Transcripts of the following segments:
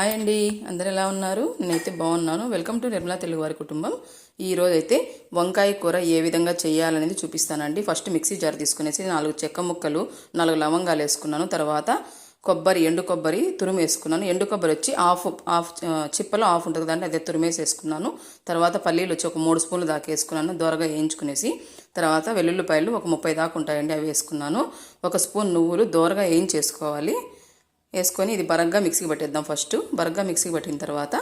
Hi అండి. అందరు ఎలా ఉన్నారు? నేనైతే బాగున్నాను. వెల్కమ్ టు నిర్మలా తెలుగు వారి కుటుంబం. ఈరోజు అయితే వంకాయ కూర ఏ విధంగా చేయాలనేది చూపిస్తానండి. ఫస్ట్ మిక్సీ జార్ తీసుకునేసి నాలుగు చెక్క ముక్కలు నాలుగు లవంగాలు వేసుకున్నాను. తర్వాత కొబ్బరి ఎండు కొబ్బరి తురుము వేసుకున్నాను ఎండు కొబ్బరి వచ్చి ఆఫ్ హాఫ్ చిప్పలో ఆఫ్ ఉంటుంది కదండి అదే తురిమేసి వేసుకున్నాను. తర్వాత పల్లీలు వచ్చి ఒక మూడు స్పూన్లు దాకా వేసుకున్నాను దోరగా వేయించుకునేసి. తర్వాత వెల్లుల్లిపాయలు ఒక ముప్పై దాకా ఉంటాయండి అవి వేసుకున్నాను. ఒక స్పూన్ నువ్వులు దోరగా వేయించేసుకోవాలి. వేసుకొని ఇది బరగ్గా మిక్సీకి పట్టేద్దాం ఫస్ట్. బరగ్గా మిక్సీకి పట్టిన తర్వాత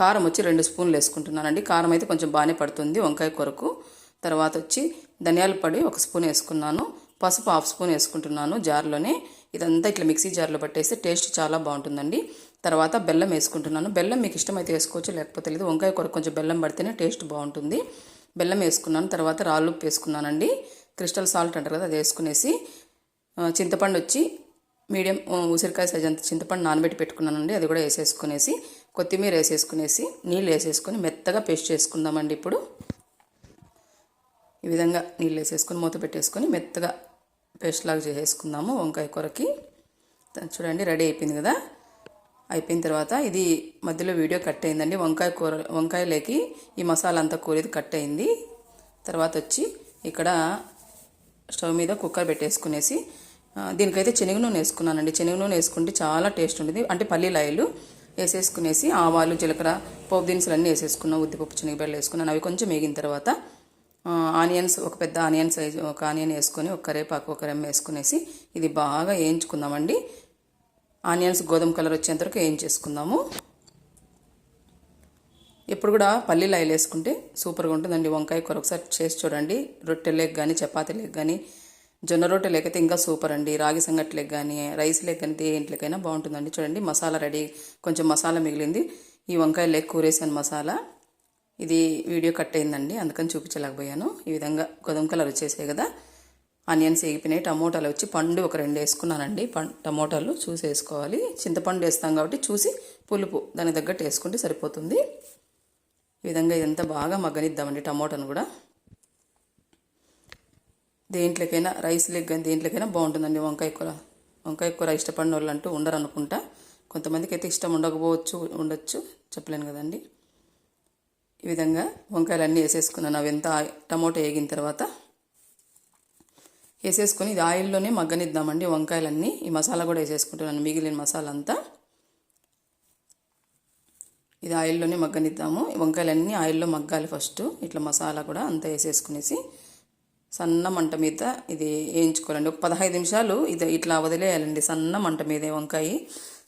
కారం వచ్చి రెండు స్పూన్లు వేసుకుంటున్నానండి. కారం అయితే కొంచెం బాగానే పడుతుంది వంకాయ కొరకు. తర్వాత వచ్చి ధనియాల పొడి ఒక స్పూన్ వేసుకున్నాను. పసుపు హాఫ్ స్పూన్ వేసుకుంటున్నాను జార్లోనే. ఇదంతా ఇట్లా మిక్సీ జార్లో పట్టేస్తే టేస్ట్ చాలా బాగుంటుందండి. తర్వాత బెల్లం వేసుకుంటున్నాను. బెల్లం మీకు ఇష్టమైతే వేసుకోవచ్చు లేకపోతే లేదు. వంకాయ కొరకు కొంచెం బెల్లం పడితేనే టేస్ట్ బాగుంటుంది. బెల్లం వేసుకున్నాను. తర్వాత రాళ్ళు ఉప్పు వేసుకున్నానండి. క్రిస్టల్ సాల్ట్ అంటారు కదా అది వేసుకునేసి చింతపండు వచ్చి మీడియం ఉసిరికాయ సైజ్ అంత చింతపండు నానబెట్టి పెట్టుకున్నానండి. అది కూడా వేసేసుకునేసి కొత్తిమీర వేసేసుకునేసి నీళ్ళు వేసేసుకొని మెత్తగా పేస్ట్ చేసుకుందామండి ఇప్పుడు. ఈ విధంగా నీళ్ళు వేసేసుకొని మూత పెట్టేసుకొని మెత్తగా పేస్ట్ లాగా చేసేసుకుందాము వంకాయ కూరకి. చూడండి రెడీ అయిపోయింది కదా. అయిపోయిన తర్వాత ఇది మధ్యలో వీడియో కట్ అయిందండి. వంకాయ కూర వంకాయలోకి ఈ మసాలా అంతా కూరేది కట్ అయింది. తర్వాత వచ్చి ఇక్కడ స్టవ్ మీద కుక్కర్ పెట్టేసుకునేసి దీనికైతే శనగ నూనె వేసుకున్నానండి. శనగ నూనె వేసుకుంటే చాలా టేస్ట్ ఉండేది అంటే పల్లీలాయలు వేసేసుకునేసి ఆవాలు జీలకర్ర పోపు దినుసులు అన్నీ వేసేసుకున్నాం. ఉద్దిపప్పు శనగబెడలు వేసుకున్నాను. అవి కొంచెం వేగిన తర్వాత ఆనియన్స్ ఒక పెద్ద ఆనియన్ సైజు ఒక ఆనియన్ వేసుకొని ఒక కరేపాకు ఒక రెమ్మ వేసుకునేసి ఇది బాగా వేయించుకుందామండి. ఆనియన్స్ గోధుమ కలర్ వచ్చేంత వరకు వేయించేసుకుందాము. ఎప్పుడు కూడా పల్లీలు ఆయిల్ వేసుకుంటే సూపర్గా ఉంటుందండి. వంకాయ కూర ఒకసారి చేసి చూడండి. రొట్టెలేకి కానీ చపాతీలకు కానీ జొన్న రొట్టె లేకపోతే ఇంకా సూపర్ అండి. రాగి సంగట్లకు కానీ రైస్ లేక కానీ దేంట్లోకైనా బాగుంటుందండి. చూడండి మసాలా రెడీ. కొంచెం మసాలా మిగిలింది. ఈ వంకాయ లేక కూరేసాను మసాలా. ఇది వీడియో కట్ అయిందండి. అందుకని చూపించలేకపోయాను. ఈ విధంగా గోధుమ కలర్ వచ్చేసాయి కదా. ఆనియన్స్ వేగిపోయినాయి. టమోటాలు వచ్చి పండు ఒక రెండు వేసుకున్నానండి. పం టమోటాలు చూసి వేసుకోవాలి చింతపండు వేస్తాం కాబట్టి చూసి పులుపు దానికి తగ్గట్టు వేసుకుంటే సరిపోతుంది. ఈ విధంగా ఇదంతా బాగా మగ్గనిద్దామండి టమోటాను కూడా. దేంట్లోకైనా రైస్ లెగ్ కానీ దేంట్లోకైనా బాగుంటుందండి. వంకాయ కూర. వంకాయ కూర ఇష్టపడిన వాళ్ళు అంటూ ఉండరు అనుకుంటా కొంతమందికి అయితే ఇష్టం ఉండకపోవచ్చు ఉండొచ్చు. చెప్పలేను కదండి. ఈ విధంగా వంకాయలు అన్నీ వేసేసుకున్నాను. అవి ఎంత టమోటా వేగిన తర్వాత వేసేసుకొని ఇది ఆయిల్లోనే మగ్గనిద్దామండి. వంకాయలన్నీ ఈ మసాలా కూడా వేసేసుకుంటున్నాను. మిగిలిన మసాలా అంతా ఇది ఆయిల్లోనే మగ్గనిద్దాము. వంకాయలన్నీ ఆయిల్లో మగ్గాలి ఫస్ట్. ఇట్లా మసాలా కూడా అంతా వేసేసుకునేసి సన్న మంట మీద ఇది వేయించుకోవాలండి. ఒక పదహైదు నిమిషాలు ఇది ఇట్లా వదిలేయాలండి. సన్న మంట మీద వంకాయ.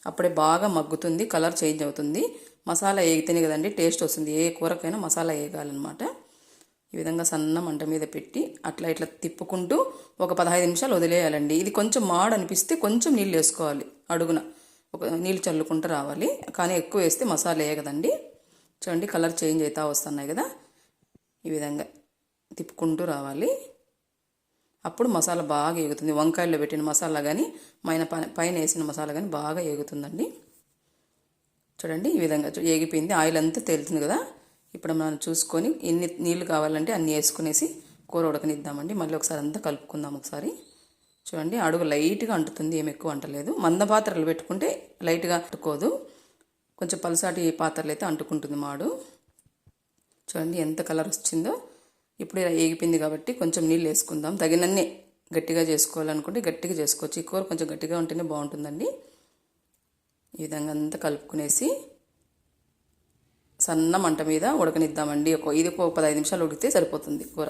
అప్పుడే బాగా మగ్గుతుంది కలర్ చేంజ్ అవుతుంది. మసాలా వేగితేనే కదండి టేస్ట్ వస్తుంది. ఏ కూరకైనా మసాలా వేయగాలన్నమాట ఈ విధంగా సన్న మంట మీద పెట్టి అట్లా ఇట్లా తిప్పుకుంటూ ఒక పదహైదు నిమిషాలు వదిలేయాలండి. ఇది కొంచెం మాడ అనిపిస్తే కొంచెం నీళ్ళు వేసుకోవాలి అడుగున. ఒక నీళ్ళు చల్లుకుంటూ రావాలి. కానీ ఎక్కువ వేస్తే మసాలా వేయగదండి చూడండి కలర్ చేంజ్ అవుతా వస్తున్నాయి కదా. ఈ విధంగా తిప్పుకుంటూ రావాలి. అప్పుడు మసాలా బాగా ఎగుతుంది వంకాయల్లో పెట్టిన మసాలా కానీ పైన పైన వేసిన మసాలా కానీ బాగా ఎగుతుందండి చూడండి ఈ విధంగా చూ- ఏగిపోయింది. ఆయిల్ అంతా తేలుతుంది కదా. ఇప్పుడు మనం చూసుకొని ఎన్ని నీళ్ళు కావాలంటే అన్ని వేసుకునేసి కూర ఉడకనిద్దామండి. మళ్ళీ ఒకసారి అంతా కలుపుకుందాం ఒకసారి. చూడండి అడుగు లైట్గా అంటుతుంది. ఏమి ఎక్కువ అంటలేదు. మంద పాత్రలు పెట్టుకుంటే లైట్గా అంటుకోదు. కొంచెం పలసాటి పాత్రలు అయితే అంటుకుంటుంది మాడు. చూడండి ఎంత కలర్ వచ్చిందో. ఇప్పుడు ఇలా ఏగిపోయింది కాబట్టి కొంచెం నీళ్ళు వేసుకుందాం. తగినన్ని గట్టిగా చేసుకోవాలనుకుంటే గట్టిగా చేసుకోవచ్చు. ఈ కూర కొంచెం గట్టిగా ఉంటేనే బాగుంటుందండి. ఈ విధంగా అంతా కలుపుకునేసి సన్న మంట మీద ఉడకనిద్దామండి. ఒక ఇది ఒక పదహైదు నిమిషాలు ఉడికితే సరిపోతుంది కూర.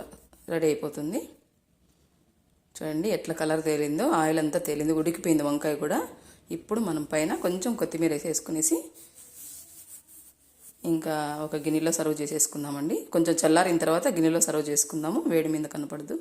రెడీ అయిపోతుంది. చూడండి ఎట్లా కలర్ తేలిందో ఆయిల్ అంతా తేలింది ఉడికిపోయింది వంకాయ కూడా. ఇప్పుడు మనం పైన కొంచెం కొత్తిమీర వేసి వేసుకునేసి ఇంకా ఒక గిన్నెలో సర్వ్ చేసేసుకుందామండి. కొంచెం చల్లారిన తర్వాత గిన్నెలో సర్వ్ చేసుకుందాము. వేడి మీద కనపడదు.